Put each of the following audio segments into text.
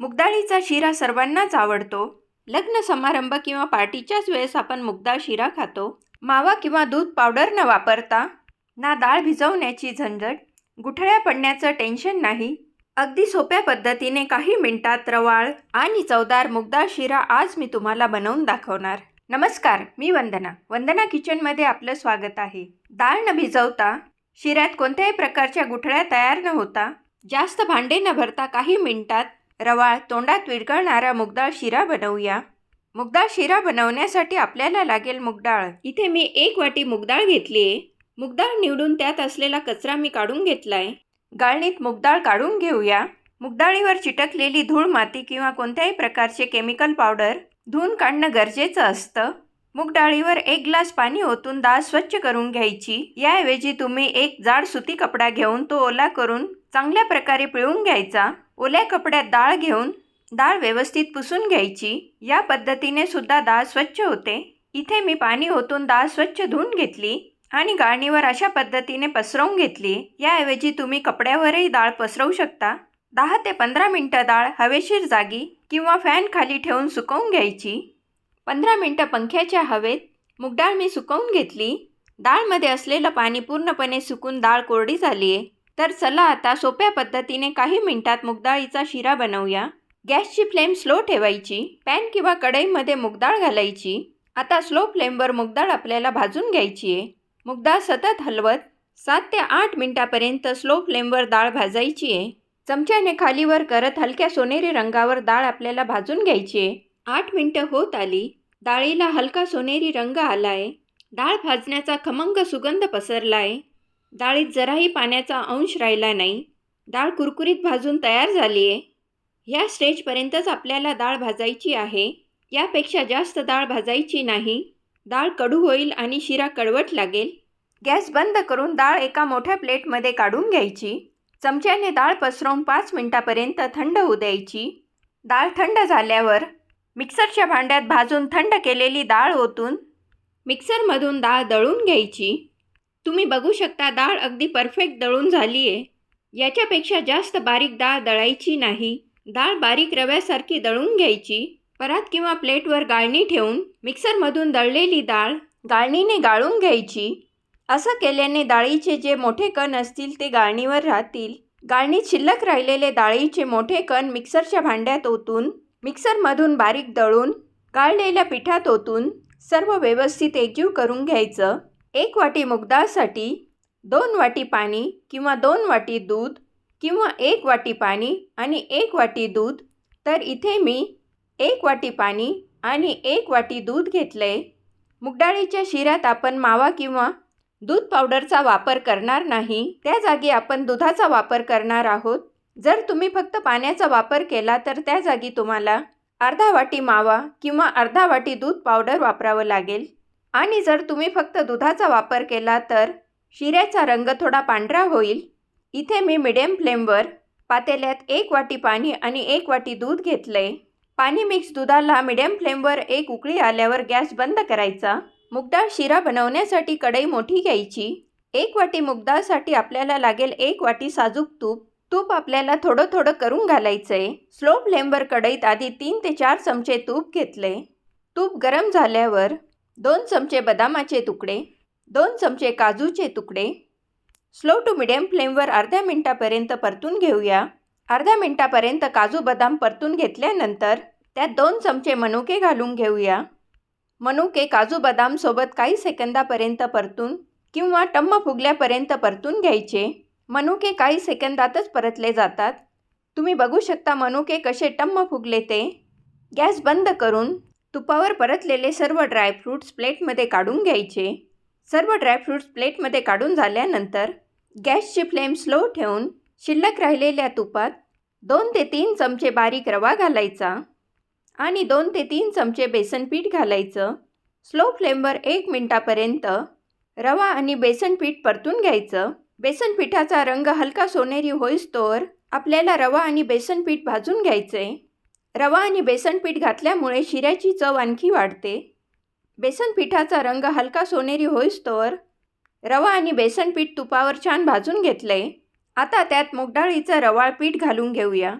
मुगडाळीचा शिरा सर्वांनाच आवडतो. लग्न समारंभ किंवा पार्टीच्याच वेळेस आपण मुगडाळ शिरा खातो. मावा किंवा दूध पावडर न वापरता ना डाळ भिजवण्याची झंझट गुठळ्या पडण्याचं टेन्शन नाही. अगदी सोप्या पद्धतीने काही मिनिटात रवाळ आणि चवदार मुगडाळ शिरा आज मी तुम्हाला बनवून दाखवणार. नमस्कार मी वंदना. वंदना किचनमध्ये आपलं स्वागत आहे. डाळ न भिजवता शिऱ्यात कोणत्याही प्रकारच्या गुठळ्या तयार न होता जास्त भांडे न भरता काही मिनिटात रवाळ तोंडात विरघळणारा मुगडाळ शिरा बनवूया. मुगडाळ शिरा बनवण्यासाठी आपल्याला लागेल मुगडाळ इथे मी एक वाटी मुगडाळ घेतली आहे. मुगडाळ निवडून त्यात असलेला कचरा मी काढून घेतलाय. गाळणीत मुगडाळ काढून घेऊया. मुगडाळीवर चिटकलेली धूळ माती किंवा कोणत्याही प्रकारचे केमिकल पावडर धुवून काढणं गरजेचं असतं. मुगडाळीवर एक ग्लास पाणी ओतून डाळ स्वच्छ करून घ्यायची. याऐवजी तुम्ही एक जाड सुती कपडा घेऊन तो ओला करून चांगल्या प्रकारे पिळून घ्यायचा. ओल्या कपड्यात डाळ घेऊन डाळ व्यवस्थित पुसून घ्यायची. या पद्धतीने सुद्धा डाळ स्वच्छ होते. इथे मी पाणी ओतून डाळ स्वच्छ धुवून घेतली आणि गाळणीवर अशा पद्धतीने पसरवून घेतली. याऐवजी तुम्ही कपड्यावरही डाळ पसरवू शकता. दहा ते पंधरा मिनटं डाळ हवेशीर जागी किंवा फॅन खाली ठेवून सुकवून घ्यायची. पंधरा मिनटं पंख्याच्या हवेत मुगडाळ मी सुकवून घेतली. डाळमध्ये असलेलं पाणी पूर्णपणे सुकून डाळ कोरडी झाली आहे तर चला आता सोप्या पद्धतीने काही मिनिटात मुगडाळीचा शिरा बनवूया. गॅसची फ्लेम स्लो ठेवायची. पॅन किंवा कढईमध्ये मुगडाळ घालायची. आता स्लो फ्लेमवर मुगडाळ आपल्याला भाजून घ्यायची आहे. मुगडाळ सतत हलवत सात ते आठ मिनिटापर्यंत स्लो फ्लेमवर डाळ भाजायची आहे. चमच्याने खालीवर करत हलक्या सोनेरी रंगावर डाळ आपल्याला भाजून घ्यायची आहे. आठ मिनटं होत आली. डाळीला हलका सोनेरी रंग आला आहे डाळ भाजण्याचा खमंग सुगंध पसरला आहे डाळीत जराही पाण्याचा अंश राहिला नाही. डाळ कुरकुरीत भाजून तयार झाली आहे. या स्टेजपर्यंतच आपल्याला डाळ भाजायची आहे. यापेक्षा जास्त डाळ भाजायची नाही. डाळ कडू होईल आणि शिरा कडवट लागेल. गॅस बंद करून डाळ एका मोठ्या प्लेटमध्ये काढून घ्यायची. चमच्याने डाळ पसरवून पाच मिनटापर्यंत थंड होऊ द्यायची. डाळ थंड झाल्यावर मिक्सरच्या भांड्यात भाजून थंड केलेली डाळ ओतून मिक्सरमधून डाळ दळून घ्यायची. तुम्ही बघू शकता डाळ अगदी परफेक्ट दळून झाली आहे याच्यापेक्षा जास्त बारीक डाळ दळायची नाही. डाळ बारीक रव्यासारखी दळून घ्यायची. परात किंवा प्लेटवर गाळणी ठेवून मिक्सरमधून दळलेली डाळ गाळणीने गाळून घ्यायची. असं केल्याने डाळीचे जे मोठे कण असतील ते गाळणीवर राहतील. गाळणीत शिल्लक राहिलेले डाळीचे मोठे कण मिक्सरच्या भांड्यात ओतून मिक्सरमधून बारीक दळून गाळलेल्या पिठात ओतून सर्व व्यवस्थित एकजीव करून घ्यायचं. एक वाटी मुगडाळसाठी दोन वाटी पाणी किंवा दोन वाटी दूध किंवा एक वाटी पाणी आणि एक वाटी दूध. तर इथे मी एक वाटी पाणी आणि एक वाटी दूध घेतलं. आहे मुगडाळीच्या शिऱ्यात आपण मावा किंवा दूध पावडरचा वापर करणार नाही. त्या जागी आपण दुधाचा वापर करणार आहोत. जर तुम्ही फक्त पाण्याचा वापर केला तर त्या जागी तुम्हाला अर्धा वाटी मावा किंवा अर्धा वाटी दूध पावडर वापरावं लागेल. आणि जर तुम्ही फक्त दुधाचा वापर केला तर शिऱ्याचा रंग थोडा पांढरा होईल. इथे मी मिडियम फ्लेमवर पातेल्यात एक वाटी पाणी आणि एक वाटी दूध घेतलं. आहे पाणी मिक्स दुधाला मिडियम फ्लेमवर एक उकळी आल्यावर गॅस बंद करायचा. मुगडाळ शिरा बनवण्यासाठी कढई मोठी घ्यायची. एक वाटी मुगडाळसाठी आपल्याला लागेल एक वाटी साजूक तूप. तूप आपल्याला थोडं थोडं करून घालायचं आहे स्लो फ्लेमवर कढईत आधी तीन ते चार चमचे तूप घेतले. तूप गरम झाल्यावर दोन चमचे बदामाचे तुकडे दोन चमचे काजूचे तुकडे. स्लो टू मिडियम फ्लेमवर अर्ध्या मिनटापर्यंत परतून घेऊया. अर्ध्या मिनटापर्यंत काजू बदाम परतून घेतल्यानंतर त्यात दोन चमचे मनुके घालून घेऊया. मनुके काजू बदामसोबत काही सेकंदापर्यंत परतून किंवा टम्म फुगल्यापर्यंत परतून घ्यायचे. मनुके काही सेकंदातच परतले जातात. तुम्ही बघू शकता मनुके कसे टम्म फुगले ते. गॅस बंद करून तुपावर परतलेले सर्व ड्रायफ्रूट्स प्लेटमध्ये काढून घ्यायचे. सर्व ड्रायफ्रूट्स प्लेटमध्ये काढून झाल्यानंतर गॅसची फ्लेम स्लो ठेवून शिल्लक राहिलेल्या तुपात दोन ते तीन चमचे बारीक रवा घालायचा आणि दोन ते तीन चमचे बेसन पीठ घालायचं. स्लो फ्लेमवर एक मिनटापर्यंत रवा आणि बेसन पीठ परतून घ्यायचं. बेसन पिठाचा रंग हलका सोनेरी होईस्तोवर आपल्याला रवा आणि बेसन पीठ भाजून घ्यायचे. रवा आणि बेसन पीठ घातल्यामुळे शिऱ्याची चव आणखी वाढते. बेसन पिठाचा रंग हलका सोनेरी होईस्तोवर रवा आणि बेसन पीठ तुपावर छान भाजून घेतलं. आहे आता त्यात मुगडाळीचं रवाळ पीठ घालून घेऊया.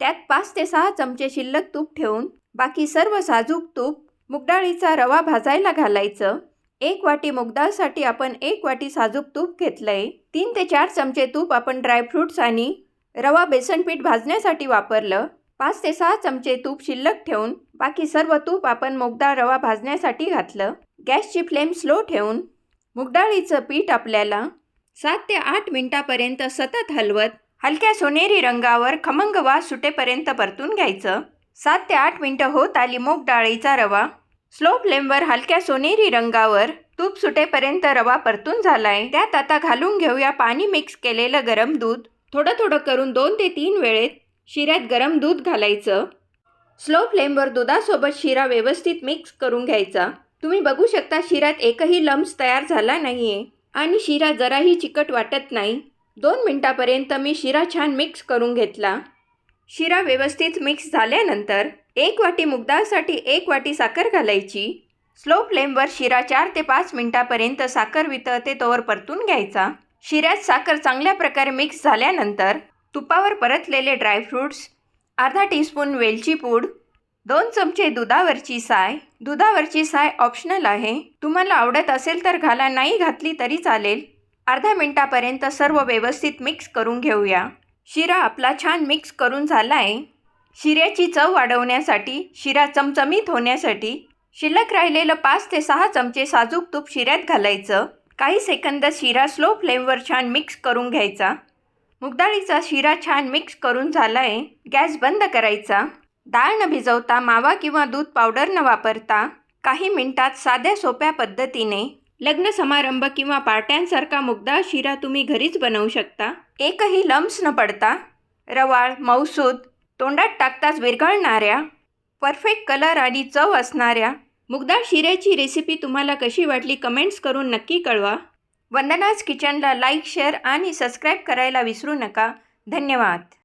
त्यात पाच ते सहा चमचे शिल्लक तूप ठेवून बाकी सर्व साजूक तूप मुगडाळीचा रवा भाजायला घालायचं. एक वाटी मुगडाळसाठी आपण एक वाटी साजूक तूप घेतलंय. तीन ते चार चमचे तूप आपण ड्रायफ्रूट्स आणि रवा बेसन पीठ भाजण्यासाठी वापरलं. पाच ते सहा चमचे तूप शिल्लक ठेवून बाकी सर्व तूप आपण मुगडाळ रवा भाजण्यासाठी घातलं. गॅसची फ्लेम स्लो ठेवून मुगडाळीचं पीठ आपल्याला सात ते आठ मिनटापर्यंत सतत हलवत हलक्या सोनेरी रंगावर खमंग वास सुटेपर्यंत परतून घ्यायचं. सात ते आठ मिनटं होत आली मूग डाळीचा रवा. स्लो फ्लेमवर हलक्या सोनेरी रंगावर तूप सुटेपर्यंत रवा परतून झालाय. त्यात आता घालून घेऊया पाणी मिक्स केलेलं गरम दूध. थोडं थोडं करून दोन ते तीन वेळेत शिऱ्यात गरम दूध घालायचं. स्लो फ्लेमवर दुधासोबत शिरा व्यवस्थित मिक्स करून घ्यायचा. तुम्ही बघू शकता शिऱ्यात एकही लम्स तयार झाला नाहीये. आणि शिरा जराही चिकट वाटत नाही. दोन मिनटापर्यंत मी शिरा छान मिक्स करून घेतला. शिरा व्यवस्थित मिक्स झाल्यानंतर एक वाटी मुगदाळसाठी एक वाटी साखर घालायची. स्लो फ्लेमवर शिरा चार ते पाच मिनटापर्यंत साखर वितळते तोवर परतून घ्यायचा. शिऱ्यात साखर चांगल्या प्रकारे मिक्स झाल्यानंतर तुपावर परतलेले ड्रायफ्रूट्स अर्धा टीस्पून वेलची पूड दोन चमचे दुधावरची साय. दुधावरची साय ऑप्शनल आहे. तुम्हाला आवडत असेल तर घाला नाही घातली तरी चालेल. अर्धा मिनटापर्यंत सर्व व्यवस्थित मिक्स करून घेऊया. शिरा आपला छान मिक्स करून झाला आहे शिऱ्याची चव वाढवण्यासाठी शिरा चमचमीत होण्यासाठी शिल्लक राहिलेलं पाच ते सहा चमचे साजूक तूप शिऱ्यात घालायचं. काही सेकंद शिरा स्लो फ्लेमवर छान मिक्स करून घ्यायचा. मुगडाळीचा शिरा छान मिक्स करून झाला आहे गॅस बंद करायचा. डाळ न भिजवता मावा किंवा दूध पावडर न वापरता काही मिनिटात साध्या सोप्या पद्धतीने लग्न समारंभ किंवा पार्ट्यांसारखा मुगडाळ शिरा तुम्ही घरीच बनवू शकता. एकही लम्स न पडता रवाळ मौसूद तोंडात टाकताच विरघळणाऱ्या परफेक्ट कलर आणि चव असणाऱ्या मुगडाळ शिऱ्याची रेसिपी तुम्हाला कशी वाटली कमेंट्स करून नक्की कळवा. वंदनाज किचनला लाईक शेअर आणि सबस्क्राईब करायला विसरू नका. धन्यवाद.